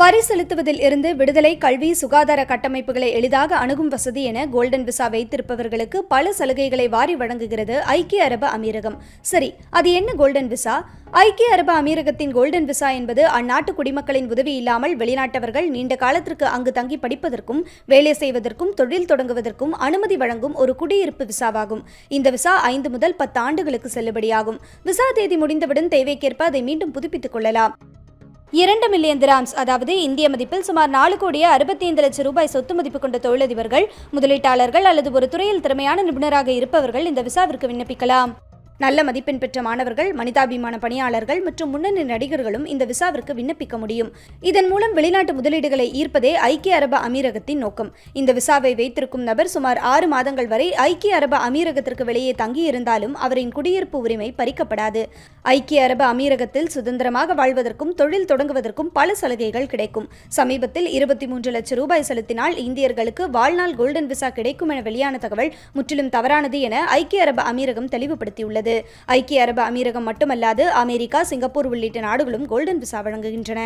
வரி செலுத்துவதில் இருந்து விடுதலை கல்வி சுகாதார கட்டமைப்புகளை எளிதாக அணுகும் வசதி என கோல்டன் விசா வைத்திருப்பவர்களுக்கு பல சலுகைகளை வாரி வழங்குகிறது ஐக்கிய அரபு அமீரகம். சரி அது என்ன கோல்டன் விசா? ஐக்கிய அரபு அமீரகத்தின் கோல்டன் விசா என்பது அந்நாட்டு குடிமக்களின் உதவி இல்லாமல் வெளிநாட்டவர்கள் நீண்ட காலத்திற்கு அங்கு தங்கி படிப்பதற்கும் வேலை செய்வதற்கும் தொழில் தொடங்குவதற்கும் அனுமதி வழங்கும் ஒரு குடியிருப்பு விசாவாகும். இந்த விசா ஐந்து முதல் பத்து ஆண்டுகளுக்கு செல்லுபடியாகும். விசா தேதி முடிந்தவுடன் தேவைக்கேற்ப அதை மீண்டும் புதுப்பித்துக் கொள்ளலாம். இரண்டு மில்லியன் திராம்ஸ் அதாவது இந்திய மதிப்பில் சுமார் நாலு கோடியே அறுபத்தி ஐந்து லட்சம் ரூபாய் சொத்து மதிப்பு கொண்ட தொழிலதிபர்கள் முதலீட்டாளர்கள் அல்லது ஒரு துறையில் திறமையான நிபுணராக இருப்பவர்கள் இந்த விசாவிற்கு விண்ணப்பிக்கலாம். நல்ல மதிப்பெண் பெற்ற மாணவர்கள் மனிதாபிமான பணியாளர்கள் மற்றும் முன்னணி நடிகர்களும் இந்த விசாவிற்கு விண்ணப்பிக்க முடியும். இதன் மூலம் வெளிநாட்டு முதலீடுகளை ஈர்ப்பதே ஐக்கிய அரபு அமீரகத்தின் நோக்கம். இந்த விசாவை வைத்திருக்கும் நபர் சுமார் ஆறு மாதங்கள் வரை ஐக்கிய அரபு அமீரகத்திற்கு வெளியே தங்கியிருந்தாலும் அவரின் குடியிருப்பு உரிமை பறிக்கப்படாது. ஐக்கிய அரபு அமீரகத்தில் சுதந்திரமாக வாழ்வதற்கும் தொழில் தொடங்குவதற்கும் பல சலுகைகள் கிடைக்கும். சமீபத்தில் இருபத்தி மூன்று லட்சம் ரூபாய் செலுத்தினால் இந்தியர்களுக்கு வாழ்நாள் கோல்டன் விசா கிடைக்கும் என வெளியான தகவல் முற்றிலும் தவறானது என ஐக்கிய அரபு அமீரகம் தெளிவுபடுத்தியுள்ளது. ஐக்கிய அரபு அமீரகம் மட்டுமல்லாது அமெரிக்கா சிங்கப்பூர் உள்ளிட்ட நாடுகளும் கோல்டன் விசா வழங்குகின்றன.